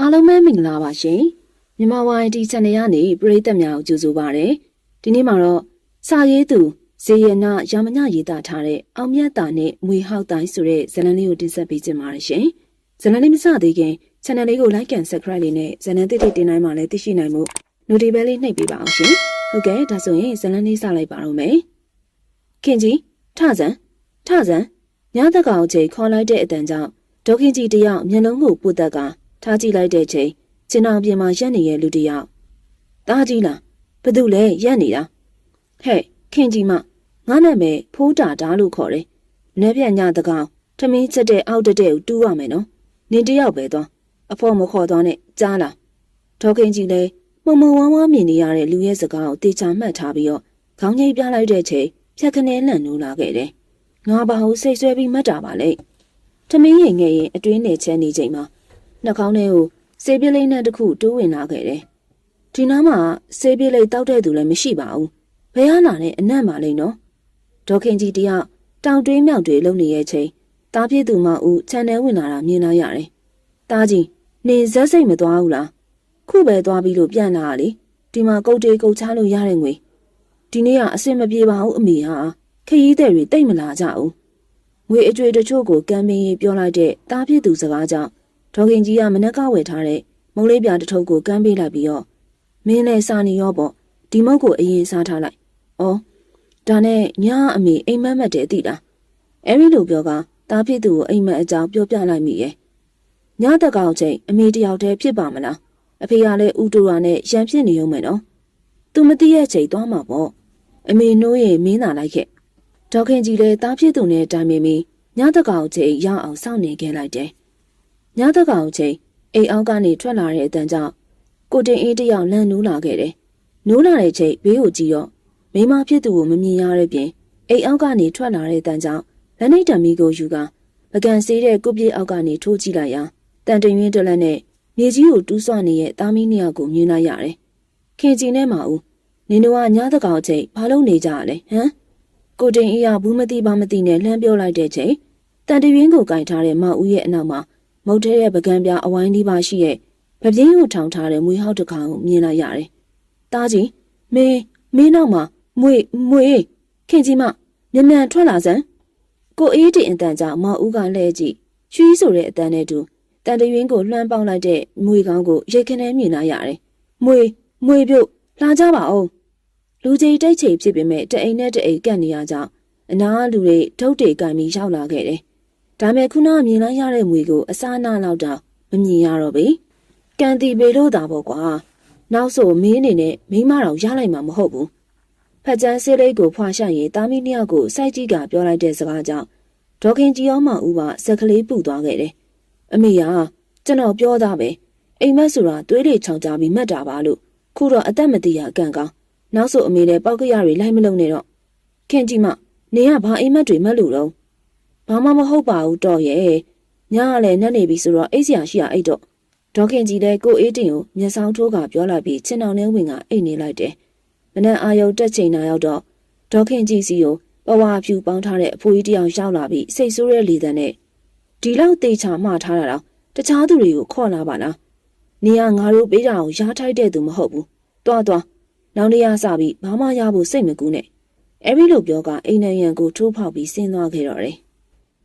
အားလုံးပဲမင်္ဂလာပါရှင်မြန်မာဝိုင်းဒီ channel ကနေပရိသတ်များကိုကြိုဆိုပါရစေဒီနေ့မှာတော့စာရေးသူဇေယနာရာမညရေးသားထားတဲ့အောင်မြတ်တာနဲ့မွေဟောက်တိုင်းဆိုတဲ့ဇာတ်လမ်းလေးကိုတင်ဆက်ပေးခြင်းပါတယ်ရှင်ဇာတ်လမ်းလေးမစသေးခင် channel လေးကို like and subscribe လေးနဲ့ဇာတ်လမ်းတိတိတင်တိုင်းမှာလည်းသိရှိနိုင်မှု notification လေးနှိပ်ပေးပါအောင်ရှင်ဟုတ်ကဲ့ဒါဆိုရင်ဇာတ်လမ်းလေးစလိုက်ပါတော့မယ်ခင်ကြီးထဆန်ထဆန်ညတကောင်ချိန်ခေါ်လိုက်တဲ့အတန်ကြောင့်ဒေါခင်ကြီးတယောက်မျက်လုံးကိုပုတ်တက်က ထားကြည့်လိုက်တဲ့ချိန်ကျင်းအောင်ပြင်မှာရက်နေတဲ့လူတယောက်တားကြီးလားဘသူလဲရက်နေတာဟဲ့ခင်ကြီးမငါနာမည်ဖိုးတာတာလို့ခေါ်တယ်။နေပြညတကောင်ထမင်းချက်တဲ့အောက်တက်တဲ့ကိုတူးရမယ်နော်။နင်တယောက်ပဲသွားအဖို့မခေါ်သွားနဲ့ကြားလား။ဒေါခင်ကြီးလည်းမုံမုံဝါးဝါးမြင်နေရတဲ့လူရဲ့စကားကိုတေချာမှတ်ထားပြီးတော့ခေါင်းကြီးပြလိုက်တဲ့ချိန်ဖြတ်ခနဲလန့်နိုးလာခဲ့တယ်။ငါဘာလို့စိတ်ဆွဲပြီးမှတ်တာပါလဲ။ထမင်းရင်ငယ်ရင်အတွင်းနဲ့ချမ်းနေချိန်မှာ နှာခေါင်းထဲကိုစေးပြလေးနဲ့တခုတိုးဝင်လာခဲ့တယ်။ဒီနားမှာစေးပြလေးတောက်တဲ့သူလည်းမရှိပါဘူး။ဘယ်ဟာလာနဲ့အနံ့ပါလိမ့်နော်။ဒေါခင်ကြီးတယောက်တောင်တွေးမြောက်တွေလုံနေရဲ့ချိန်တားပြည့်သူမဦးခြံထဲဝင်လာတာမြင်လာရတယ်။တားကြီးနေဇက်စိတ်မသွားဘူးလား။ခုပဲသွားပြီးလို့ပြန်လာတာလေ။ဒီမှာကုတ်တေကုတ်ချလို့ရတဲ့ငွေ။ဒီနေ့ကအဆင်မပြေပါဘူးအမေဟာခရီးသည်တွေတိတ်မလာကြဘူး။ငွေအကျွေတချို့ကိုကမ်းပင်းရေးပြောလိုက်တဲ့တားပြည့်သူစကားကြောင့် ဒေါခင်ကြီးကမနက်ကဝယ်ထားတဲ့မုံလေးပြာတစ်ထုပ်ကိုကမ်းပေးလိုက်ပြီးတော့မင်းလည်းစားနေရောပေါ့ဒီမုတ်ကိုအရင်စားထားလိုက်။အော်ဒါနဲ့ညာအမေအိမ်မက်မက်တယ်သိလား။အဲဒီလိုပြောကတားဖြစ်သူကိုအိမ်မက်အကြောင်းပြောပြလိုက်မိရဲ့။ညတကောင်ချိန်အမေတယောက်တည်းဖြစ်ပါမလား။အဖေကလည်းဦးတူရာနဲ့ရံဖြစ်နေရုံပဲနော်။ तू မသိရဲ့ချိန်သွားမှာပေါ့။အမေနိုးရင်မင်းသာလိုက်ခဲ့။ဒေါခင်ကြီးလည်းတားဖြစ်သူနဲ့တိုင်ပင်ပြီးညတကောင်ချိန်ရောက်အောင်စောင့်နေခဲ့လိုက်တယ်။ ညတကောင်ချိန်အိမ်အောက်ကနေထွက်လာတဲ့အတန်းကြောင့်ကိုတင်အေးတယောက်လန့်နိုးလာခဲ့တယ်။နိုးလာတဲ့ချိန်ဘေးကိုကြည့်တော့မိမဖြစ်သူကိုမမြင်ရတဲ့ပြင်အိမ်အောက်ကနေထွက်လာတဲ့အတန်းကြောင့်လက်နှိပ်တံမီကိုယူကပကံစေးတဲ့ကုပ်ပြေအောက်ကနေထိုးကြည့်လိုက်ရာတန်တင်ရင်းတလက်နဲ့မြေကြီးကိုတူးဆွနေတဲ့သားမီးနှစ်ယောက်ကိုမြင်လိုက်ရတယ်။ခင်ကြီးနဲ့မဦးနင်တို့ကညတကောင်ချိန်ဘာလုပ်နေကြရလဲဟမ်ကိုတင်အေးကဘူးမသိပါမသိနဲ့လှမ်းပြောလိုက်တဲ့ချိန်တန်တရင်းကိုကင်ထားတဲ့မဦးရဲ့အနောက်မှာ မုတ်ထဲရဲ့ပကံပြအဝိုင်းလေးပါရှိရဲ့ဗပြင်းကိုထောင်ထားတဲ့မွေဟောက်တစ်ကောင်ကိုမြင်လိုက်ရတယ်။တားကြီးမင်းမင်းနောက်မှာမွေမွေခင်ကြီးမမြန်မြန်ထွက်လာစမ်းကိုအေးတင်အတန်ကြောင့်မဦးကလှဲကြည့်ရွှီးဆိုတဲ့အတန်နဲ့တူတန်တရင်းကိုလှမ်းပေါက်လိုက်တဲ့မွေကောင်ကိုရိတ်ခနဲမြင်လာရတယ်။မွေမွေပြုတ်လာကြပါဦးလူကြီးတိတ်ချေဖြစ်ပေမဲ့တအိမ်နဲ့တအိမ်ကန့်နေရကြောင်းအနာလူတွေထုတ်တေကန်ပြီးရောက်လာခဲ့တယ်။ ဒါမဲ့ခုနမြင်လိုက်ရတဲ့မွေကိုအစားနာလောက်တော့မမြင်ရတော့ဘူး။ကန်တီပေလို့တာပေါ့ကွာ။နောက်ဆိုမင်းအနေနဲ့မိမတော်ရလိုက်မှာမဟုတ်ဘူး။ဖက်ကျန်းဆေးလေးကိုဖွာရှရင်တာမီနှစ်ယောက်ကိုစိုက်ကြည့်ကပြောလိုက်တဲ့စကားကြောင့်ဒေါခင်ကြီးအောင်မဦးကစက်ကလေးပူသွားခဲ့တယ်။အမေကကျွန်တော်ပြောသားပဲအိမ်မက်ဆိုတာသွေးတွေချောင်ကြပြီးမှတ်တာပါလို့ခုတော့အသက်မတည်ရအကန့်ကောင်းနောက်ဆိုအမေလည်းပောက်ကရတွေလိုက်မလုံးနဲ့တော့ခင်ကြီးမနေကဘာအိမ်မက်တွေမှတ်လို့တော့ ဘာမှမဟုတ်ပါဘူးတော့ရဲ့ညကလည်းနှက်နေပြီဆိုတော့အိတ်စရာရှိရအိတ်တော့ဒေါခင်ကြီးလည်းကိုအေးတင်ကိုမျက်စောင်းထိုးကပြောလိုက်ပြီးချင်းအောင်နဲ့ဝင်ကအိတ်နေလိုက်တယ်မနက်အာယုံတက်ချိန်နာရောက်တော့ဒေါခင်ကြီးစီကိုပဝါဖြူပေါင်းထားတဲ့အဖိုးကြီးတယောက်ရောက်လာပြီးစိတ်ဆိုးတဲ့လေတံနဲ့ဒီလောက်တေချာမှထားတာတော့တခြားသူတွေကိုခေါ်လာပါလားနေကငါတို့ပေးတာကိုရားထိုက်တဲ့သူမဟုတ်ဘူးတွားတွားနောက်နေရစပြီးဘာမှရဖို့စိတ်မကူးနဲ့အဲ့ဒီလိုပြောကအိမ်နံရံကိုထိုးဖောက်ပြီးဆင်းသွားခဲ့တော့တယ်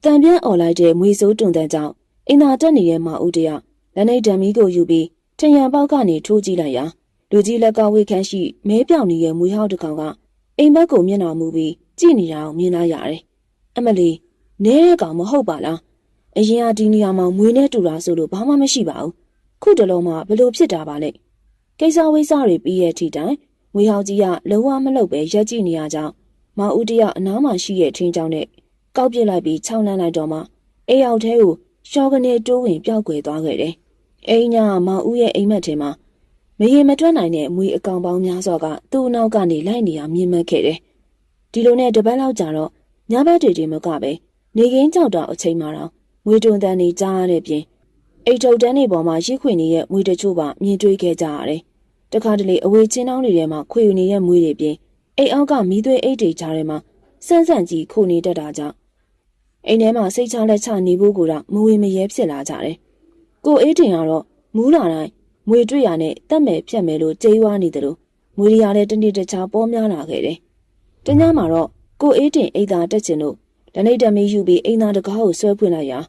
တံပြန့်អော်လိုက်တဲ့မွေစိုးတွန်တန်းကြောင့်အင်သာတက်နေတဲ့မအူတရလက်နေဓမီကိုယူပြီးထရံပေါက်ကနေထိုးကြည့်လိုက်ရာလူကြီးလက်ကဝေခန်းရှိမဲပြောင်နေတဲ့မွေဟောက်တစ်ကောင်ကအိမ်ဘက်ကိုမျက်နှာမူပြီးကြည့်နေတာကိုမြင်လာရတယ်။အမလီနဲတဲ့ကောင်မဟုတ်ပါလား။အရင်ကဒီနေရာမှာမွေနဲ့တူတာဆိုလို့ဘာမှမရှိပါဘူး။ခုတလုံးမှဘလို့ဖြစ်တာပါလဲ။ကိစ္စဝိစ္စတွေပြီးရဲ့အထိတိုင်မွေဟောက်ကြီးကလုံးဝမလုပ်ပဲရက်ကြည့်နေရကြောင်းမအူတရအနားမှာရှိရဲ့ထင်းကြောင်းနဲ့ ကောက်ပစ်လိုက်ပြီးခြောက်လန်းလိုက်တော့မှအိမ်ရောက်ထဲကိုရှော့ကနေတိုးဝင်ပျောက်ကွယ်သွားခဲ့တယ်။အိမ်ညာမောင်ဦးရဲ့အိမ်မက်ထဲမှာမရေမတွက်နိုင်တဲ့မွေအကောင်ပေါင်းများစွာကသူ့နောက်ကနေလိုက်နေအောင်မြင်မှတ်ခဲ့တယ်။ဒီလိုနဲ့တပတ်လောက်ကြာတော့ညဘက်တွေတွေမကပဲနေကင်းကြောက်တော့အချိန်မှတော့မွေတွန်တန်နေကြားရတဲ့ပြင်အိတ်ထုပ်တန်းတွေပေါ်မှာရစ်ခွေနေတဲ့မွေတချို့ပါမြင်တွေ့ခဲ့ကြရတယ်။တခါတလေအဝေးချင်းတောင်းတွေထဲမှာခွေယူနေတဲ့မွေတွေပြင်အိတ်အောက်ကမီးသွေးအိတ်တွေကြားထဲမှာစန်းစန်းကြီးခိုနေတတ်တာကြောင့် အိမ်ထဲမှာစိတ်ချလက်ချနေဖို့ကိုတော့မဝေမရဲဖြစ်လာကြတယ်။ကိုအေးတင်ကတော့မူးလာတိုင်းမွေတွေ့ရနဲ့တက်မယ်ဖြတ်မယ်လို့ကြေးဝါနေတယ်လို့မွေရလည်းတနေ့တခြားပေါ်များလာခဲ့တယ်။တညမှာတော့ကိုအေးတင်အိမ်သာတက်ချင်လို့ဒနိတမီယူပြီးအိမ်သာတကားကိုဆွဲဖွင့်လိုက်ရာ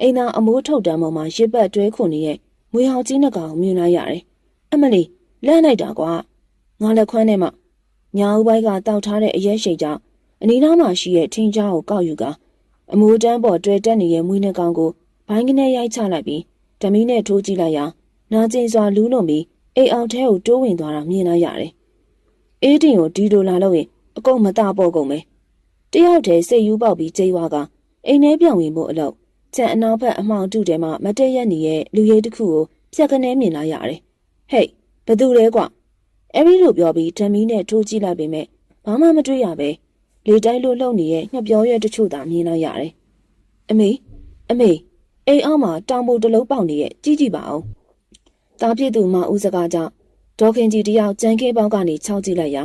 အိမ်သာအမိုးထုတ်တန်းပေါ်မှာရစ်ပတ်တွဲခွန်နေတဲ့မွေဟောင်ကြီးနှစ်ကောင်မြင်လိုက်ရတယ်။အမလီလန့်လိုက်တာကွာငါလက်ခွမ်းထဲမှာညာဦးပိုင်းကတောက်ထားတဲ့အရက်ရှိတ်ကြောင့်အနီးနားမှာရှိတဲ့ထင်းကြားကိုကောက်ယူက အမိုးတန်းပေါ်တွေ့တက်နေတဲ့မွေးနှကောင်ကိုဘိုင်းကနေရိုက်ချလိုက်ပြီးဓမီနဲ့ထိုးကြည့်လိုက်ရာနာကျင်စွာလူးလွန်ပြီးအိမ်အောင်ထဲကိုတိုးဝင်သွားတာမြင်လိုက်ရတယ်။အေးတင်ကိုဒီလိုလာလို့ရင်အကုန်မတပေါ့ကုန်ပဲ။တယောက်တည်းစိတ်ယူပေါက်ပြီးကြေးဝါကအိမ်ထဲပြောင်းဝင်ဖို့အလို့ချန်အနောက်ဘက်အမောင်တုထဲမှာမတည့်ရက်နေရဲ့လူရဲတစ်ခုကိုဖြက်ကနေမြင်လိုက်ရတယ်။ဟေးဘသူလဲကွ။အဲဒီလိုပြောပြီးဓမီနဲ့ထိုးကြည့်လိုက်ပေမဲ့ဘာမှမတွေ့ရပဲ လေတိုက်လို့လှုပ်နေတဲ့ညှက်ပြောရဲတချို့သာမြင်လိုက်ရတယ်။အမေအမေအိမ်အောက်မှာတောင်ပေါ်တစ်လုံးပေါက်နေရဲ့ကြီးကြည့်ပါဦး။တာပြည့်သူမဦးစကားကြောင့်ဒေါခင်ကြီးတယောက်ကြမ်းခဲပေါက်ကနေခြောက်ကြည့်လိုက်ရာ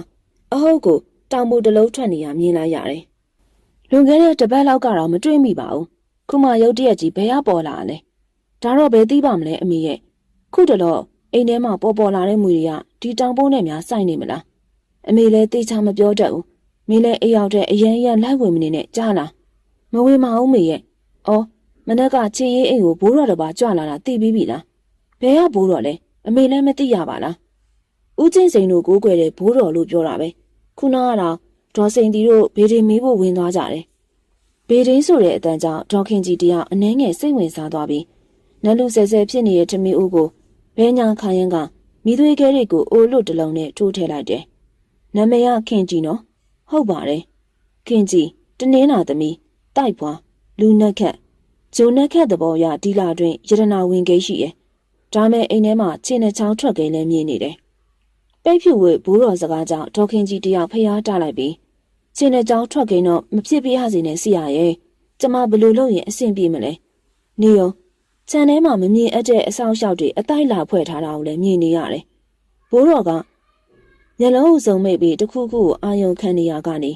အဟုတ်ကိုတောင်ပေါ်တစ်လုံးထွက်နေရမြင်လိုက်ရတယ်။လွန်ခဲ့တဲ့တပတ်လောက်ကတော့မတွေ့မိပါဘူး။ခုမှရုတ်တရက်ကြီးဘယ်ရပေါ်လာလဲ။ဒါတော့ဘယ်သိပါမလဲအမေရဲ့။ခုတလောအိမ်ထဲမှာပေါ်ပေါ်လာတဲ့မွေတွေကဒီတောင်ပုံးနဲ့များစိုက်နေမလား။အမေလည်းတေချာမပြောတတ်ဘူး။ မင်းလည်းအိမ်ရောက်တဲ့အရန်ရန်လိုက်ဝင်မနေနဲ့ကြားလား။မဝင်မအောင်မေရဲ့။အော်မနက်ကချေရေးအိမ်ကိုဘိုးတော်တစ်ပါးကြွလာတာသိပြီးပြီလား။ဘယ်ကဘိုးတော်လဲ။အမေလည်းမသိရပါလား။ဦးချင်းစိန်တို့ကိုးကွယ်တဲ့ဘိုးတော်လို့ပြောတာပဲ။ခုနကတော့ဒေါ်စိန်တီတို့ဘေဒီမီးဖို့ဝင်သွားကြတယ်။ဘေဒင်းဆိုတဲ့အတန်းကြောင့်ဒေါခင်ကြီးတယောက်အနှဲငယ်စိတ်ဝင်စားသွားပြီးနတ်လူဆဲဆဲဖြစ်နေတဲ့ထမင်းဦးကိုဘဲညာခိုင်ရင်ကမိသွေးခဲတွေကိုအိုးလွတ်တလုံးနဲ့ထိုးထည့်လိုက်တယ်။နာမည်ကခင်ကြီးနော်။ ဟုတ်ပါတယ်။ခင်ကြီးတနင်းနာသမီးတိုက်ပွားလူနက်ခက်ဂျိုနက်ခက်သဘောရဒီလာတွင်ရတနာဝင်ကိရှိရဲ့။ဒါမဲ့အိမ်ထဲမှာခြေနဲ့ချောင်းထွက်ကိလည်းမြင်နေတယ်။ပိတ်ဖြူဝေဘိုးတော်စကားကြောင့်ဒေါခင်ကြီးတယောက်ဖျားတလိုက်ပြီးခြေနဲ့ချောင်းထွက်ကိတော့မဖြစ်ပြရစီနဲ့စီရရဲ့။ကျမဘယ်လိုလုပ်ရင်အဆင်ပြေမလဲ။နေရောခြံထဲမှာမမြင်အပ်တဲ့အဆောင်ရှောက်တွေအတိုက်လာဖွဲ့ထားတာကိုလည်းမြင်နေရတယ်။ဘိုးတော်က မျက်လုံးကိုစုံမိတ်ပြီးတစ်ခုခုကိုအာယုံခံနေရကနေ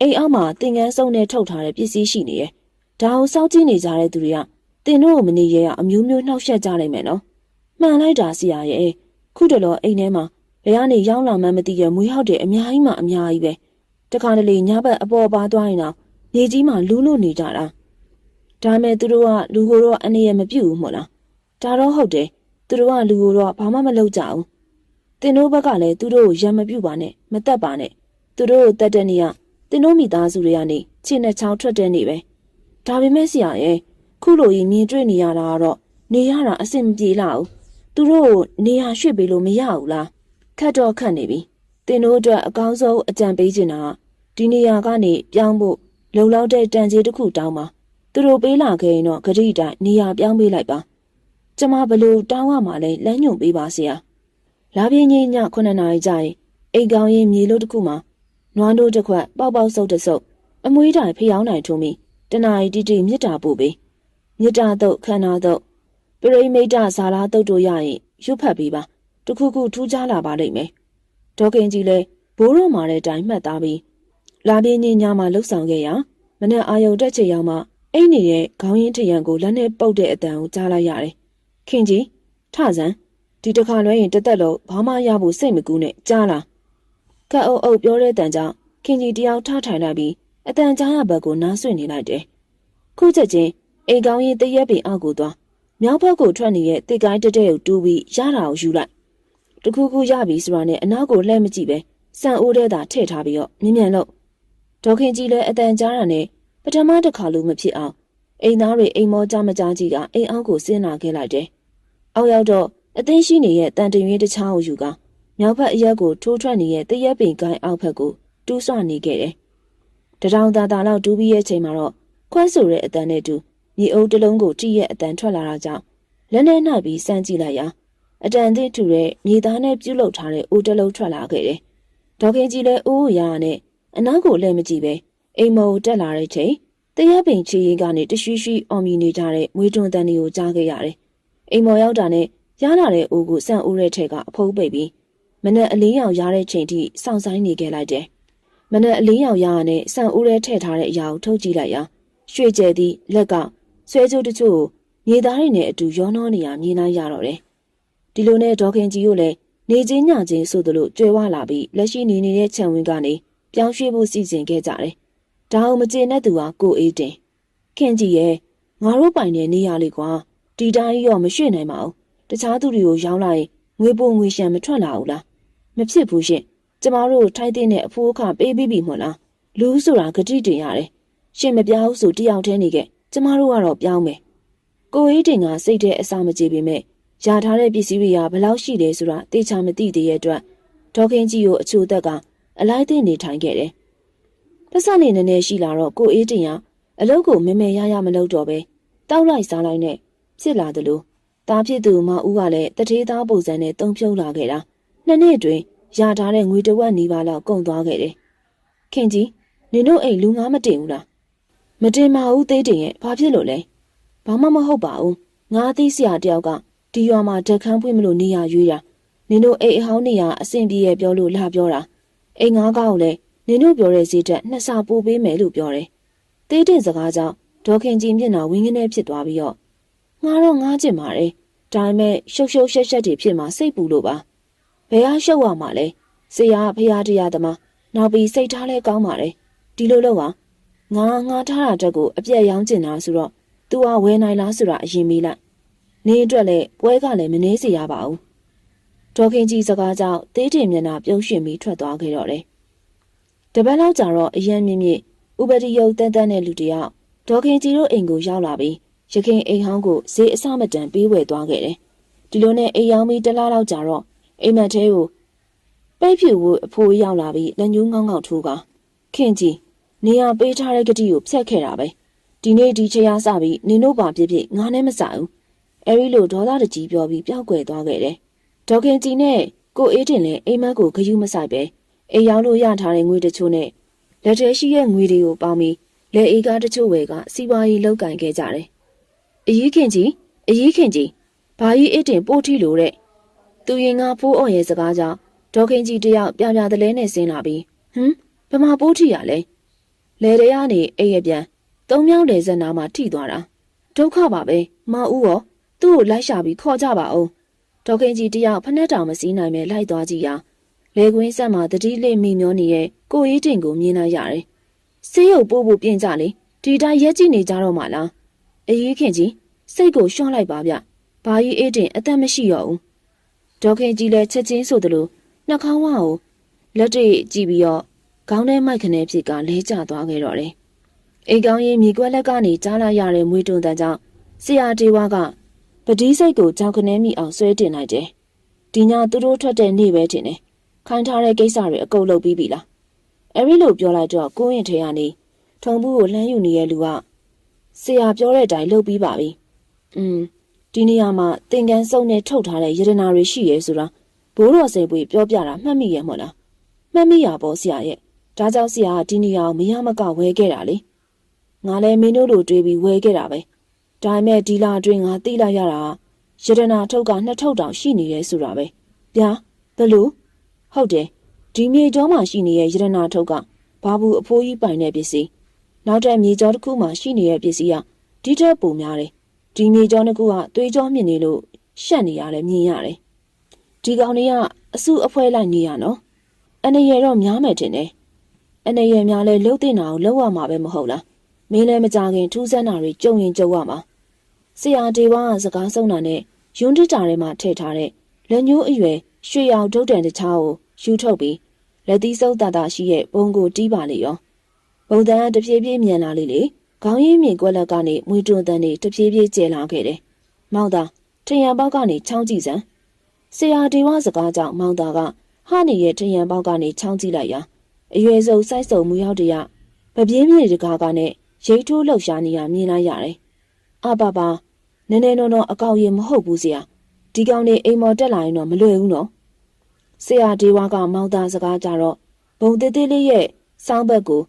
အိမ်အောက်မှာသင်ငန်းစုံနဲ့ထုတ်ထားတဲ့ပစ္စည်းရှိနေရဲ့။ဒါကိုစောင့်ကြည့်နေကြတဲ့သူတွေကတင်တို့ကိုမနေရရအမျိုးမျိုးနှောက်ယှက်ကြနိုင်မယ်နော်။မှန်လိုက်တာစီရရဲ့ခုတလောအိမ်ထဲမှာဘယ်ကနေရောက်လာမှန်းမသိရမွေးဟောက်တဲ့အများကြီးမှအများကြီးပဲ။တခါတလေညဘက်အပေါ်ပါသွားရင်တော့နေကြီးမှလူးလို့နေကြတာ။ဒါမဲ့သူတို့ကလူကိုတော့အနေရမပြုတ်ဘူးမို့လား။ဒါတော့ဟုတ်တယ်။သူတို့ကလူကိုတော့ဘာမှမလုပ်ကြဘူး။ တင်တို့ဘက်ကလည်းသူတို့ကိုရံမပြုတ်ပါနဲ့မတက်ပါနဲ့။သူတို့ကိုတက်တဲ့နေရတင်တို့မိသားစုတွေကနေခြေနဲ့ချောင်းထွက်တဲ့နေပဲ။ဒါပေမဲ့ဆရာရဲ့ခုလိုကြီးမြင်တွေ့နေရတာကတော့နေရတာအဆင်မပြေလောက်။သူတို့ကိုနေရရွှေ့ပေးလို့မရဘူးလား။ခက်တော့ခက်နေပြီ။တင်တို့အတွက်အကောင်းဆုံးအကြံပေးချင်တာကဒီနေရာကနေပြောင်းဖို့လုံလောက်တဲ့တန်ကြေးတစ်ခုတောင်းပါ။သူတို့ပေးလာခဲ့ရင်တော့ဂရိတိုင်းနေရာပြောင်းပေးလိုက်ပါ။ကျမဘလို့တောင်းရမှာလဲလမ်းညွှန်ပေးပါဆရာ။ လာပြင်းကြီးည9နာရီကျရင်အိမ်ကောင်းရင်မြေလို့တစ်ခုမှာနွားတို့တစ်ခွက်ပေါက်ပေါက်ဆုပ်တဆုပ်အမွေးတိုင်ဖျောင်းနိုင်ထုံးပြီးတနာရီတီတီမြစ်တာပို့ပေးမြစ်တာတော့ခန္ဓာတော့ပရိမိတ်တဇာလာတုတ်တို့ရရင်ရွတ်ဖတ်ပေးပါတခုခုထူးခြားလာပါလိမ့်မယ်ဒေါကင်ကြီးလည်းဘိုးတော်မာတဲ့တိုင်မှတ်သားပြီးလာပြင်းကြီးညမှာလှုပ်ဆောင်ခဲ့ရာမနေ့အာယုံတက်ချေရောက်မှအိတ်နေတဲ့ခေါင်းရင်းထရံကိုလက်နဲ့ပုတ်တဲ့အတန်ကိုကြားလိုက်ရတယ်ခင်ကြီးထဆန်း ဒီတစ်ခါလွှဲရင်တသက်လုံးဘာမှရဖို့စိတ်မကူးနဲ့ကြားလားကတ်အုပ်အုပ်ပြောတဲ့တန်ကြောင့်ခင်ကြီးတယောက်ထထိုင်လိုက်ပြီးအတန်ကြားရဘက်ကိုနားဆွင့်နေလိုက်တယ်ခုချက်ချင်းအိမ်ကောင်းရင်တရက်ပင်အောက်ကိုသွားမြောက်ဘက်ကိုထွက်နေတဲ့တစ်ကိုင်းတက်တဲ့ကိုတူးပြီးရတာကိုယူလိုက်တခုခုရပြီဆိုတာနဲ့အနောက်ကိုလှည့်မကြည့်ပဲစံအိုးထဲသာထည့်ထားပြီးတော့မြင်မြန်လို့ဒေါခင်ကြီးလည်းအတန်ကြားတာနဲ့ပထမတစ်ခါလို့မဖြစ်အောင်အိမ်သားတွေအိမ်မောကြမကြကြီးကအိမ်အောက်ကိုဆင်းလာခဲ့လိုက်တယ်အောက်ရောက်တော့ အသိရှိနေတဲ့တန်တင်ရင်တခြားကိုယူကမြောက်ဘက်အရက်ကိုထိုးထွက်နေတဲ့တရက်ပင်ကိုင်းအောက်ဘက်ကိုတူးဆွနေခဲ့တယ်တထောင်သားသားလောက်တူးပြီးရဲ့ချိန်မှာတော့ခွဲဆိုတဲ့အတန်နဲ့တူမြေအုပ်တစ်လုံးကိုကြည့်ရဲ့အတန်ထွက်လာတာကြောင့်လက်နဲ့နှိုက်ပြီးစမ်းကြည့်လိုက်ရာအတန်သေးထူတဲ့မြေသားနဲ့ပြုတ်လုထားတဲ့အိုးတစ်လုံးထွက်လာခဲ့တယ်။ဒေါခင်ကြီးလည်းအိုးရရနဲ့အနောက်ကိုလှည့်မကြည့်ပဲအိမ်မောတက်လာတဲ့ချိန်တရက်ပင်ချီရီကနေတရှိရှိအော်မြည်နေကြတဲ့မွေးတွန်းတန်တွေကိုကြားခဲ့ရတယ်။အိမ်မောရောက်တာနဲ့ ရလာတဲ့အိုးကိုစံအိုးတဲ့ထက်ကအဖုံးပိတ်ပြီးမနဲ့အလင်းရောင်ရတဲ့ချိန်ထိစောင့်ဆိုင်နေခဲ့လိုက်တယ်။မနဲ့အလင်းရောင်ရရနဲ့စံအိုးထဲထည့်ထားတဲ့အရာကိုထုတ်ကြည့်လိုက်ရာရွှေကျဲသည့်လက်ကဆွဲကြိုးတချို့ကိုမြေသားတွေနဲ့အတူရောနှောနေရမြင်လိုက်ရတော့တယ်ဒီလိုနဲ့ဒေါခင်ကြီးကိုလည်းနေချင်းညချင်းဆိုသလိုကြွယ်ဝလာပြီးလက်ရှိနေနေတဲ့ခြံဝင်းကနေပြောင်းရွှေ့ဖို့စီစဉ်ခဲ့ကြတယ်။ဒါအောင်မကျေနပ်သူကကိုအေးတင်ခင်ကြီးရဲ့ငါတို့ပိုင်တဲ့နေရာလေးကွာဒီတိုင်းရောမရွှေ့နိုင်ပါဘူး။ တခြားသူတွေကိုရောင်းလိုက်ငွေပုံငွေရှံမထွက်လာဘူးလား။မဖြစ်ဘူးရှင်။ကျမတို့ထိုက်တဲ့အဖိုးအခပေးပြီးပြီမဟုတ်လား။လူဆိုတာဂတိတင်ရတယ်။ရှင်မပြောင်းဆိုတယောက်တည်းနေခဲ့ကျမတို့ကတော့ပြောင်းမယ်။ကိုအေးတင်ကစိတ်ထဲအစာမကြေပေမဲ့ရထားတဲ့ပစ္စည်းတွေကဘယ်လောက်ရှိတယ်ဆိုတာသိချာမသိသေးတဲ့အတွက်ဒေါခင်ကြီးကိုအချို့သက်ကအလိုက်သိနေထိုင်ခဲ့တယ်။ပတ်စံနေနေနေရှိလာတော့ကိုအေးတင်ကအလုပ်ကိုမမေရရမလုပ်တော့ပဲတောက်လိုက်စားလိုက်နဲ့ဖြစ်လာသလို တာဖြစ်သူမဦးကလည်းတထေးသားပုံစံနဲ့တုံဖြုံးလာခဲ့တာနှစ်နှစ်အတွင်းရထားတဲ့ငွေတဝက်နီးပါးလောက်ကုန်သွားခဲ့တယ်။ခင်ကြီးနင်တို့အိမ်လူငါမတင်ဘူးလား။မတင်ပါဘူးသေးတင်ရဲ့ဘာဖြစ်လို့လဲ။ဘာမှမဟုတ်ပါဘူး။ငါသိစရာတယောက်ကဒီရွာမှာဓာတ်ခမ်းဖွင့်မလို့နေရရွေးတာနင်တို့အိမ်အဟောင်းနေရအဆင်ပြေရဲ့ပြောလို့လာပြောတာအိမ်ငါးကောက်လည်းနင်တို့ပြောတဲ့ဈေးတက်နှစ်ဆပို့ပေးမယ်လို့ပြောတယ်သေးတဲ့စကားကြောင့်ဒေါခင်ကြီးမျက်နှာဝင်းကနေဖြစ်သွားပြီးတော့ ငါတော့ငားကျင်ပါတယ်ဒါပေမဲ့ရှုပ်ရှုပ်ရှက်ရှက်တွေဖြစ်မှစိတ်ပူလို့ပါဘယ်ဟာရှုပ်ရမှာလဲဆရာဖရာတရားသမားနောက်ပြီးစိတ်ထားလဲကောင်းပါတယ်ဒီလိုလို့ပါငါငါထားတာတက်ကိုအပြက်ရောင်းကျင်တာဆိုတော့ तू ကဝယ်နိုင်လားဆိုတာအရင်မေးလိုက်နေအတွက်လည်းပွဲကလည်းမနှေးစေရပါဘူးဒေါခင်ကြီးစကားကြောင့်တေးတင်မျက်နှာပြုံးရွှင်ပြီးထွက်သွားခဲ့တော့တယ်တပတ်လောက်ကြာတော့အရန်မြင့်မြင့်ဥပတိယုတ်တန်းတန်းတဲ့လူတယောက်ဒေါခင်ကြီးတို့အိမ်ကိုရောက်လာပြီး ရခင်အိမ်ဟောင်းကိုဈေးအစမတန်ပေးဝယ်သွားခဲ့တယ်ဒီလိုနဲ့အိမ်ရောင်းပြီးတလားလောက်ကြာတော့အိမ်မက်သေးကိုပိတ်ဖြူဝအဖိုးရောက်လာပြီးလက်ညှိုးငေါငေါထိုးကခင်ကြီးနေရပေးထားတဲ့ဂတိကိုဖျက်ခဲ့တာပဲဒီနေ့ဒီချေရစပြီးနင်တို့ပါပြစ်ပြစ်ငါနဲ့မဆိုင်ဘူးအဲဒီလိုဒေါသတကြီးပြောပြီးပျောက်ကွယ်သွားခဲ့တယ်။ဒေါခင်ကြီးနဲ့ကိုအေးတင်လည်းအိမ်မက်ကိုဂယုမဆိုင်ပဲအိမ်ရောက်လို့ရထားတဲ့ငွေတချို့နဲ့လက်ထဲရှိတဲ့ငွေတွေကိုပေါင်းပြီးလက်အေးကားတချို့ဝယ်ကစီးပွားရေးလုပ်ကင်ခဲ့ကြတယ်။ အကြီးခင်ကြီးအကြီးခင်ကြီးဘာကြီးအေးတင်ပို့ထီလို့တဲ့သူရင်ကဖိုးအော်ရဲ့စကားကြောင့်ဒေါခင်ကြီးတယောက်ပြပြတလဲနဲ့ဆင်းလာပြီးဟမ်ဘမပိုးထီရလဲလေတရကနေအိမ်ရပြန်သုံးမြောင်းလေစက်နာမှာထိသွားတာဒုက္ခပါပဲမဦးရောသူ့ကိုလိုက်ရှာပြီးခေါ်ကြပါဦးဒေါခင်ကြီးတယောက်ဖနှက်တောင်မစည်းနိုင်ပဲလိုက်သွားကြည့်ရာလေကွင်းဆက်မှာတတိလေးမိမျောနေတဲ့ကိုရေးတင်ကိုမြင်လိုက်ရတယ်ဆေးရုပ်ပို့ဖို့ပြင်ကြလေဒီတိုင်းရက်ကြည့်နေကြတော့မှလား အရေးခင်ကြီးစိတ်ကိုရှော့လိုက်ပါဗျဘာကြီးအေးတင်အသက်မရှိတော့ဘူးဒေါခင်ကြီးလည်းချက်ချင်းဆိုသလိုနှာခေါင်းဝကိုလက်တွေကြည့်ပြီးတော့ခေါင်းထဲမိုက်ခနဲဖြစ်ကလဲကျသွားခဲ့တော့တယ်အိမ်ကောင်းရင်မြေကွက်လက်ကနေကြားလာရတဲ့မွေးတွန်တန်ကြောင့်ဆရာတေဝါကပတိစိတ်ကိုကြောက်ခနဲမိအောင်ဆွဲတင်လိုက်တယ်။ဒီညသူတို့ထွက်တဲ့နေ့ပဲတင်တယ်။ခိုင်းထားတဲ့ကိစ္စတွေအကုန်လုပ်ပြီးပြီလား။အဲဒီလိုပြောလိုက်တော့ကိုရင်ထဲကနေထုံဘူးကိုလှမ်းယူနေတဲ့လူက ဆရာပြောတဲ့အတိုင်းလုပ်ပြီးပါပြီ။อืมဒီနေရာမှာသင်္ကန်းစုံနဲ့ထုတ်ထားတဲ့ယရနာတွေရှိရဲဆိုတာဘိုးတော်စေပွေပြောပြတာမှတ်မိရမလား။မှတ်မိရပေါ့ဆရာရဲ့။ဒါကြောင့်ဆရာကဒီနေရာကိုမရမကဝဲခဲ့တာလေ။ငါလည်းမင်းတို့လိုတွေးပြီးဝဲခဲ့တာပဲ။ဒါပေမဲ့ဒီလာအတွင်းငါသိလိုက်ရတာရတနာထုတ်ကနှစ်ထုတ်တောင်ရှိနေရဲဆိုတာပဲဗျာဘလို့ဟုတ်တယ်ဒီမြေကျောမှာရှိနေတဲ့ရတနာထုတ်ကဘာဘူးအဖိုးကြီးပိုင်တဲ့ပစ္စည်း နောက်တဲ့မြေကျောတစ်ခုမှာရှိနေတဲ့ပစ္စည်းကဒီထက်ပိုများတယ်ဒီမြေကျောတစ်ခုကသွေးကြောမြင့်နေလို့ရှက်နေရတယ်မြင်ရတယ်ဒီကောင်တွေကအစုအဖွဲလိုက်နေရနော်အနေရတော့များမယ်ထင်တယ်အနေရများလဲလှုပ်တင်တာကိုလှုပ်ရမှာပဲမဟုတ်လားမင်းလည်းမကြခင်ထူးဆန်းတာတွေကြုံရင်ကြုံရမှာဆရာဒေဝကစကားဆုံးတာနဲ့ယွန်းတစ်တာထဲမှာထည့်ထားတဲ့လက်ညှိုးအရွယ်ရွှေရောင်ဒုတ်တန်တခြားကိုယူထုတ်ပြီးလက်သီးစုပ်တတာရှိရဲ့ဘုံကိုတီးပါလေရော ဘုံတန်တဖြည်းဖြည်းမြန်လာလေလေခေါင်းရင်းမြင်ကွက်လက်ကနေမွေတွန်တန်တွေတဖြည်းဖြည်းကျဲလာခဲ့တယ်မောင်သာထရံပေါက်ကနေချောင်းကြည့်စမ်းဆရာဒေဝစကားကြောင့်မောင်သာကဟာနေရဲ့ထရံပေါက်ကနေချောင်းကြည့်လိုက်ရာအရွယ်စုံစိုက်စုံမူရောက်တရပပြင်းမြေတကားကနဲ့ရိတ်ထိုးလှုပ်ရှားနေတာမြင်လိုက်ရတယ်။အပါပါနည်းနည်းတော့တော့အကောက်ရင်မဟုတ်ဘူးဆရာ။ဒီကောင်နေအိမ်မော်တက်လာရင်တော့မလွယ်ဘူးနော်။ဆရာဒေဝကမောင်းသားစကားကြတော့ဘုံသေးသေးလေးရဲ့စောင်းဘက်ကို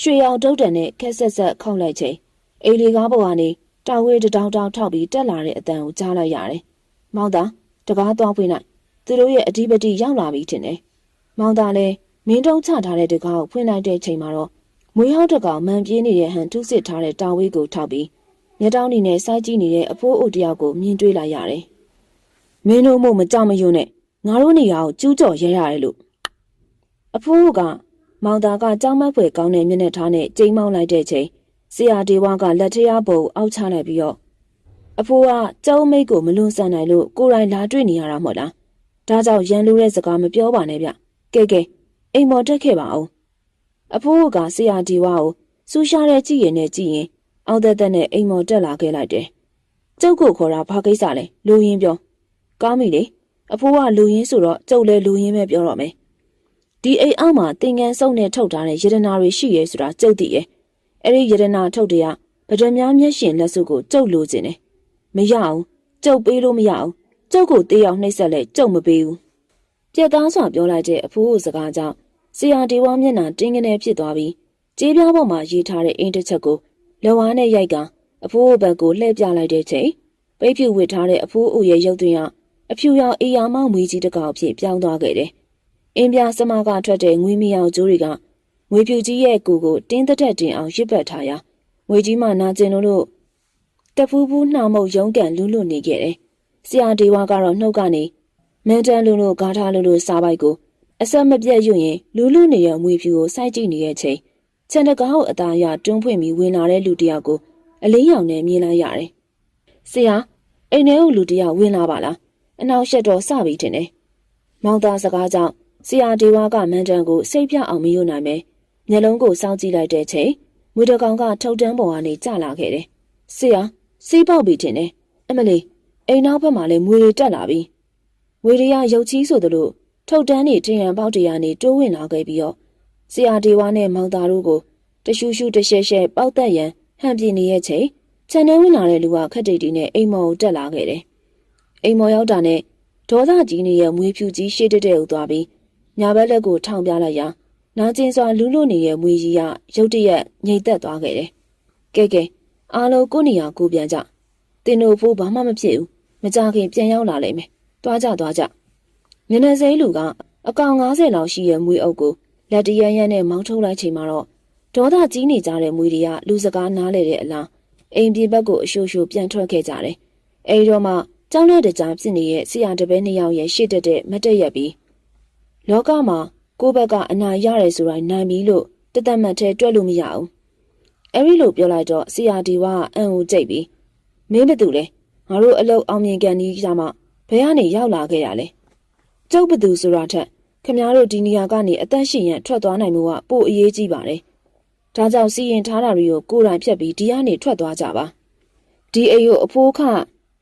ရွှေရောင်တုတ်တန်နဲ့ခက်ဆက်ဆက်ခောက်လိုက်ချိန်အိမ်လေးကားပေါ်ကနေတောင်ဝဲတတောင်တောင်ထောက်ပြီးတက်လာတဲ့အတန်ကိုကြားလိုက်ရတယ်။မောင်းသားတကားသွားဖွင့်လိုက်သူတို့ရဲ့အဓိပတိရောက်လာပြီထင်တယ်။မောင်းသားလည်းမင်းတုံးချထားတဲ့တကားကိုဖွင့်လိုက်တဲ့ချိန်မှာတော့မွေးဟောက်တကောင်မှန်ပြေးနေတဲ့ဟန်ထုစစ်ထားတဲ့တာဝေးကိုထောက်ပြီးမျက်တောင်းနေနဲ့စိုက်ကြည့်နေတဲ့အဖိုးအိုတယောက်ကိုမြင်တွေ့လိုက်ရတယ်။မမင်းတို့မို့မကြောက်မရွံ့နဲ့ငါတို့နေရာကိုကျူးကျော်ရဲရတယ်လို့အဖိုးက မောင်သားကကြောက်မက်ဖွယ်ကောင်းတဲ့မျက်နှာထားနဲ့ကြိမ်မောင်းလိုက်တဲ့ချိန်ဆရာဒေဝကလက်ထရားပုံအောက်ချလိုက်ပြီးတော့အဖိုးကကျောင်းမိတ်ကိုမလွန်ဆန်နိုင်လို့ကိုယ်တိုင်လာတွေ့နေရတာမဟုတ်လားဒါကြောင့်ရန်လူတဲ့စကားမပြောပါနဲ့ဗျကဲကဲအိမ်မော်တက်ခဲ့ပါအောင်အဖိုးကဆရာဒေဝကိုစူးရှားတဲ့ကြည့်ရင်နဲ့ကြည့်ရင်အောက်သက်သက်နဲ့အိမ်မော်တက်လာခဲ့လိုက်တယ်ကျုပ်ကိုခေါ်တာဘာကိစ္စလဲလူရင်းပြောကောင်းပြီလေအဖိုးကလူရင်းဆိုတော့ကျုပ်လည်းလူရင်းပဲပြောတော့မယ် ဒီအိမ်အောက်မှာသင်္ကန်းစုံနဲ့ထုတ်ထားတဲ့ယရနာတွေရှိရဲဆိုတာကျုပ်သိရဲ့အဲ့ဒီယရနာထုတ်တဲ့ကဗဒမြားမျက်ရှင်လက်စုပ်ကိုကျုပ်လိုချင်တယ်မရအောင်ကျုပ်ပေးလို့မရအောင်ကျုပ်ကိုတေးအောင်နှိပ်စက်လဲကျုပ်မပေးဘူးပြက်သားစွာပြောလိုက်တဲ့အဖိုးကိုစကားကြောင့်ဆရာဒေဝမျက်နှာတင်းကနေဖြစ်သွားပြီးကြေးပြားပေါ်မှာရေးထားတဲ့အိမ်တစ်ချက်ကိုလက်ဝါးနဲ့ရိုက်ကအဖိုးဘက်ကိုလှည့်ပြလိုက်တဲ့ချိန်ပိတ်ဖြူဝစ်ထားတဲ့အဖိုးအိုရဲ့ရုပ်သွင်းကအဖြူရောင်အေးယာမောင်မွေးကြီးတစ်ကောင်ဖြစ်ပြောင်းသွားခဲ့တယ်။ အင်းပြစမကထွက်တဲ့ငွေမြောင်ကျိုးတွေကငွေဖြူကြီးရဲ့ကိုယ်ကိုတင်းသက်တင်အောင်ရစ်ပတ်ထားရာငွေကြီးမှနာကျင်လို့လို့တဖူးဖူးနှောင်မုတ်ရုံးကန်လူးလွတ်နေခဲ့တယ်။ဆရာဒေဝကတော့နှုတ်ကနေမန်တန်လူလို့ဂါထားလူလို့စားပိုက်ကိုအဆက်မပြတ်ရွရင်လူးလူးနေတဲ့ငွေဖြူကိုစိုက်ကြည့်နေတဲ့ချိန်ချန်တကားကိုအသားရတွန်းဖွင့်ပြီးဝင်လာတဲ့လူတစ်ယောက်ကိုအလေးရောင်နဲ့မြင်လိုက်ရတယ်။ဆရာအိမ်ထဲကိုလူတစ်ယောက်ဝင်လာပါလား။အနောက်ရှက်တော့စပြီထင်တယ်။မောင်သားစကားကြောင့် ဆရာဒေဝကမန်တန်ကိုစိတ်ပြအောင်မယုံနိုင်ပဲမျက်လုံးကိုစောင့်ကြည့်လိုက်တဲ့ချိန်ငွေတကောင်ကထုတ်တန်းပေါ်ကနေကျလာခဲ့တယ်။ဆရာစီးပေါက်ပြီထင်တယ်။အမလီအိမ်နောက်ဘက်မှာလည်းငွေတွေတက်လာပြီ။ငွေတွေကရုပ်ချီးဆိုသလိုထုတ်တန်းနေထင်ရန်ပေါက်တရားနေတိုးဝင်လာခဲ့ပြီးတော့ဆရာဒေဝနဲ့မောင်သားတို့ကိုတရှူးရှူးတရှဲရှဲပေါက်သက်ရန်ဟန်ပြနေရဲ့ချိန်ခြံထဲဝင်လာတဲ့လူကခက်တိတ်တီနဲ့အိမ်မော်ကိုတက်လာခဲ့တယ်။အိမ်မော်ရောက်တာနဲ့ဒေါသကြီးနေရဲ့မွေးဖြူကြီးရှေ့တက်တဲ့ကိုသွားပြီး ညာဘက်လက်ကိုထောင်ပြလိုက်ရာနာကျင်စွာလူးလို့နေရဲ့မွေးကြီးကရုတ်တရက်ငြိမ်သက်သွားခဲ့တယ်။ကဲကဲအားလုံးကိုနေရာကိုပြန်ကြ။တင်တို့ဖို့ဘာမှမဖြစ်ဘူး။မကြခင်ပြန်ရောက်လာလိမ့်မယ်။သွားကြသွားကြ။မျက်နှာစိမ်းလူကအကောင်90လောက်ရှိရဲ့မွေးအုပ်ကိုလက်တရရန်နဲ့မောင်းထုတ်လိုက်ချိန်မှာတော့ဒေါသကြီးနေကြတဲ့မွေတွေကလူစကားနားလေတဲ့အလားအိမ်ပြင်ဘက်ကိုအရှို့ရှို့ပြန်ထွက်ခဲ့ကြတယ်။အဲဒီတော့မှကျောင်းထဲတကြားဖြစ်နေတဲ့ဆရာတပည့်နှစ်ယောက်ရဲ့ရှေ့တက်တဲ့မတက်ရက်ပြီး လောကမှာကိုယ့်ဘက်ကအနာရတယ်ဆိုတိုင်းနိုင်ပြီလို့တသက်မှတ်ထဲတွက်လို့မရဘူး။အဲဒီလိုပြောလိုက်တော့ဆရာဒီဝကအံ့ဦးကြိတ်ပြီးမင်းဘသူလဲငါတို့အလုပ်အောင်မြင်ကန်ဒီကြမှာဘယ်ကနေရောက်လာခဲ့ရလဲ။ကျုပ်ဘသူဆိုတာထက်ခမတို့ဒီနေရာကနေအသက်ရှင်ရန်ထွက်သွားနိုင်မှုကပိုအရေးကြီးပါတယ်။ဒါကြောင့်စီရင်ထားတာတွေကိုကိုယ်တိုင်ဖြတ်ပြီးဒီကနေထွက်သွားကြပါ။ဒီအိမ်ကိုအဖိုးခ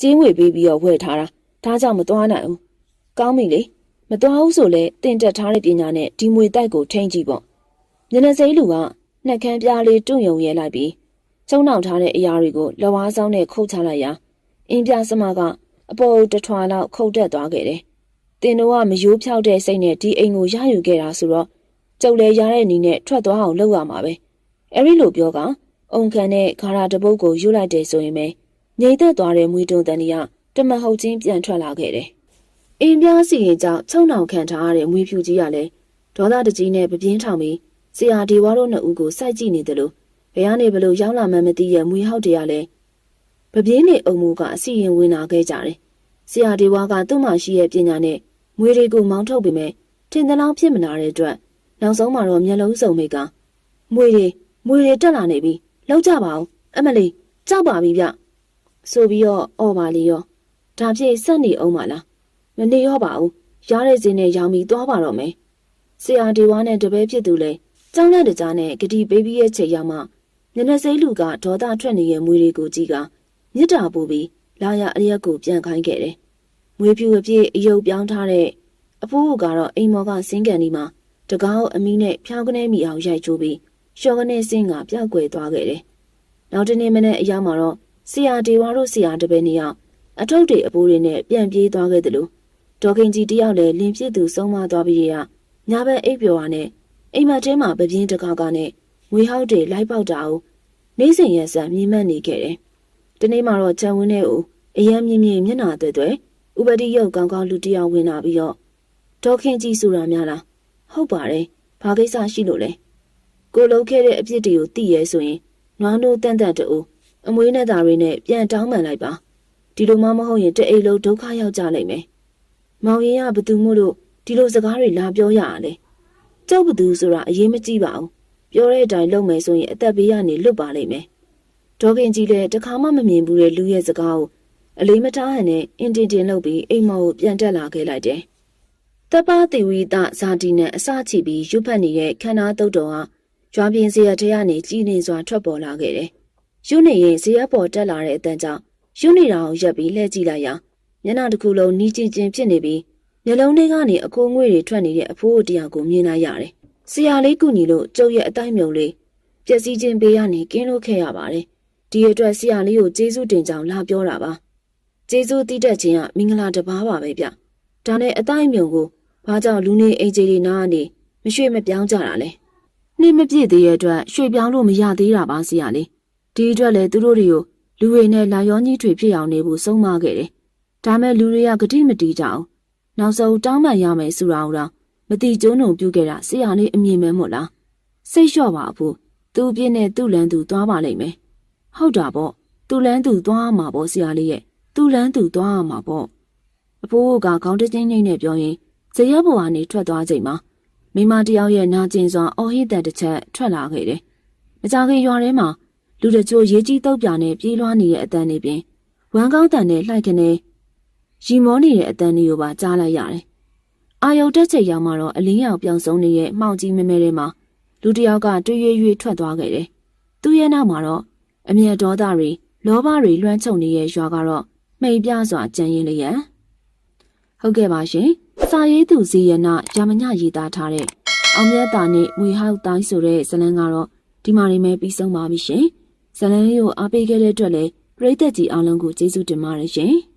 ကျင်းဝေပေးပြီးတော့ဝယ်ထားတာ။ဒါကြောင့်မသွားနိုင်ဘူး။ကောင်းပြီလေ။ မသွားဘူးဆိုလဲတင်တက်ထားတဲ့ပညာနဲ့ဒီမွေတိုက်ကိုထိန်းကြည့်ပေါ့။ညနေစိလူကနှက်ခမ်းပြားလေးတွန့်ယုံရဲလိုက်ပြီးချုံနှောင်ထားတဲ့အရာတွေကိုလဝါးဆောင်နဲ့ခုတ်ချလိုက်ရာအင်းပြစမကအပေါ်တထွာလောက်ခုတ်တက်သွားခဲ့တယ်။တင်တို့ကမယိုးဖြောက်တဲ့စိတ်နဲ့ဒီအိမ်ကိုရယူခဲ့တာဆိုတော့ကျုပ်လည်းရတဲ့အနေနဲ့ထွက်သွားအောင်လုပ်ရမှာပဲ။အဲဒီလိုပြောကအုံခံတဲ့ခါရာတပုတ်ကိုယူလိုက်တယ်ဆိုရင်ပဲငြိမ်သက်သွားတဲ့မွေးတုံတန်ကြီးကတမဟုတ်ချင်းပြန်ထွက်လာခဲ့တယ်။ အင်းပြားစီရင်ကြောင့်ချုံနှောင်ခံထားရတဲ့မွေးဖြူကြီးကလည်းဒေါသတကြီးနဲ့ပပြင်းထောင်ပြီးဆရာဒီဝါတို့နှစ်ဦးကိုစိုက်ကြည့်နေတယ်လို့ဘယ်ကနေဘလို့ရောက်လာမှမသိရဲ့မွေဟောက်တွေကလည်းပပြင်းနေအုံမူကအစီရင်ဝင်လာခဲ့ကြတယ်။ဆရာဒီဝါကသူ့မှာရှိရဲ့ပညာနဲ့မွေတွေကိုမောင်းထုတ်ပေမဲ့ထင်သလောက်ဖြစ်မလာတဲ့အတွက်နောက်ဆုံးမှာတော့မျက်လုံးစုံမိကမွေတွေမွေတွေတက်လာနေပြီလောက်ကြပါဦးအမလီကြောက်ပါပြီဗျဆိုပြီးတော့အော်ပါလေရောဒါဖြင့်စက်နေအောင်ပါလား မနေရောပါဘူးရတဲ့စင်းနဲ့ရောင်ပြီးသွားပါတော့မယ်ဆရာဒီဝါနဲ့တပည့်ဖြစ်သူလဲကျောင်းလက်တကြားနဲ့ဂတိဘေဘီရဲ့ချိန်ရောက်မှညနေစိလူကဒေါသထွက်နေတဲ့မွေတွေကိုကြည့်ကမြစ်တာပူပြီးလာရအရက်ကိုပြန်ခိုင်းခဲ့တယ်မွေဖြူအပြည့်အယုတ်ပြောင်းထားတဲ့အဖိုးကတော့အိမ်မော်ကစင်းကန်ဒီမှာတကောက်အမီနဲ့ဖြောင်းကနေမိအောင်ရိုက်ချိုးပြီးရှော့ကနေစင်းကပြောက်ွယ်သွားခဲ့တယ်နောက်တနေ့မနေ့အရောက်မှာတော့ဆရာဒေဝါတို့ဆရာတပည့်နှစ်ယောက်အထုပ်တွေအပိုးတွေနဲ့ပြန်ပြေးသွားခဲ့တယ်လို့ ဒေါခင်ကြီးတယောက်လည်းလင်ဖြစ်သူဆုံးမသွားပြီးရညာဘက်အိပ်ပျော်ရနဲ့အိမ်မထဲမှာပပြင်းတကားကနဲ့ငွေဟောက်တွေလိုက်ပေါက်တာကိုနေစဉ်ရက်ဆက်မြင်မှတ်နေခဲ့တယ်။ဒီနေ့မှတော့ချန်ဝင်းနဲ့ဦးအယမ်းမြင့်မြင့်မျက်နှာတွေတွေဥပတိရုပ်ကောင်းကောင်းလူတယောက်ဝင်လာပြီးတော့ဒေါခင်ကြီးဆိုတာများလားဟုတ်ပါတယ်ဘာကိစ္စရှိလို့လဲကိုလုံးခဲ့တဲ့အပြစ်တွေကိုသိရဲဆိုရင်နွားတို့တန့်တန့်တူအမွေးနဲ့သားတွေနဲ့ပြန်တောင်းပန်လိုက်ပါဒီလိုမှမဟုတ်ရင်တအိတ်လုံးဒုက္ခရောက်ကြလိမ့်မယ် မောင်ရင်ကဘသူမို့လို့ဒီလိုစကားတွေလာပြောရတာလဲကျုပ်ဘသူဆိုတာအရေးမကြီးပါဘူးပြောတဲ့အတိုင်းလုပ်မယ်ဆိုရင်အသက်ဘေးကနေလွတ်ပါလိမ့်မယ်ဒေါခင်ကြီးလည်းတခါမှမမြင်ဘူးတဲ့လူရဲ့စကားကိုအလေးမထားဟန်နဲ့အင်တင်တင်လုပ်ပြီးအိမ်မော်ကိုပြန်တက်လာခဲ့လိုက်တယ်တပ်ပါတေဝီတဇာတိနဲ့အစချီပြီးရွတ်ဖက်နေတဲ့ခန္ဓာတုတ်တော်ဟာကျွမ်းပြင်းစရထဲကနေကြီးနေစွာထွက်ပေါ်လာခဲ့တယ်ရွနေရင်ဇရက်ပေါ်တက်လာတဲ့အတန်းကြောင့်ရွနေတာကိုရက်ပြီးလှည့်ကြည့်လိုက်ရာ မျက်နှာတစ်ခုလုံးနီးကျင်ကျင်ဖြစ်နေပြီးမျက်လုံးထဲကနေအခိုးငွေ့တွေထွက်နေတဲ့အဖိုးအတရားကိုမြင်လိုက်ရတယ်။ဆရာလေးကူညီလို့ကျုပ်ရဲ့အတိုင်းမြုံလေးပျက်စီးခြင်းပေးရနေကင်းလို့ခဲ့ရပါတယ်။ဒီအတွက်ဆရာလေးကိုကျေးဇူးတင်ကြောင်းလာပြောတာပါ။ကျေးဇူးတည်တတ်ခြင်းကမင်္ဂလာတစ်ပါးပါပဲဗျ။ဒါနဲ့အတိုင်းမြုံကိုဘာကြောင့်လူနေအိမ်ကြီးတွေနားကနေမရွှေ့မပြောင်းကြတာလဲ။နှိမပြည့်သေးတဲ့အတွက်ရွှေ့ပြောင်းလို့မရသေးတာပါဆရာလေး။ဒီအတွက်လည်းသူတို့တွေကိုလူတွေနဲ့လာရောကြီးတွေဖြစ်အောင်နေဖို့ဆုံးမခဲ့တယ်။ ဒါမဲ့လူတွေကဂတိမတီးကြအောင်။နောက်ဆုံးတောင်းပန်ရမယ်ဆိုတာကိုတော့မတိကျုံးုံပြုခဲ့တာဆရာလေးအမြင်မဲမို့လား။စိတ်လျှော့ပါအဖို့သူ့အပြစ်နဲ့သူ့လန်းသူသွားပါလိမ့်မယ်။ဟုတ်တာပေါ့။သူ့လန်းသူသွားမှာပေါ့ဆရာလေးရဲ့။သူ့လန်းသူသွားမှာပေါ့။အဖိုးကခေါင်းတချင်းချင်းနဲ့ပြောရင်ဇရက်ဘွားကနေထွက်သွားချိန်မှာမိမတယောက်ရဲ့နာကျင်စွာအော်ဟစ်တဲ့တစ်ချက်ထွက်လာခဲ့တယ်။မကြခင်ရွာထဲမှာလူတချို့ရေးကြီးတုပ်ပြနဲ့ပြေးလွှားနေတဲ့အတန်းတွေပြင်ဝမ်းကောင်းတန်နဲ့လှိုက်ခနဲ့ ရီမောနေတဲ့အတန်းတွေကိုပါကြားလိုက်ရတယ်။အာယုတ်တက်ချိန်ရောက်မှတော့အလင်းရောင်ပြောင်ဆုံးနေတဲ့မှောင်ကြီးမဲမဲတွေမှာလူတစ်ယောက်ကတွေးရွေ့ရွေ့ထွက်သွားခဲ့တယ်။သူ့ရဲ့နောက်မှာတော့အမျက်ဒေါသတွေလောဘတွေလွှမ်းခြုံနေတဲ့ရွာကတော့မှိန်ပြစွာကြံရင်လျက်ဟုတ်ကဲ့ပါရှင်။စာရေးသူဇီယနာရာမညရေးသားထားတဲ့အောင်မြတ်တာနဲ့မွေဟောက်တိုင်းဆိုတဲ့ဇာတ်လမ်းကတော့ဒီမှာနေမဲ့ပြီးဆုံးပါပြီရှင်။ဇာတ်လမ်းလေးကိုအားပေးခဲ့တဲ့အတွက်လည်းပရိသတ်ကြီးအားလုံးကိုကျေးဇူးတင်ပါတယ်ရှင်။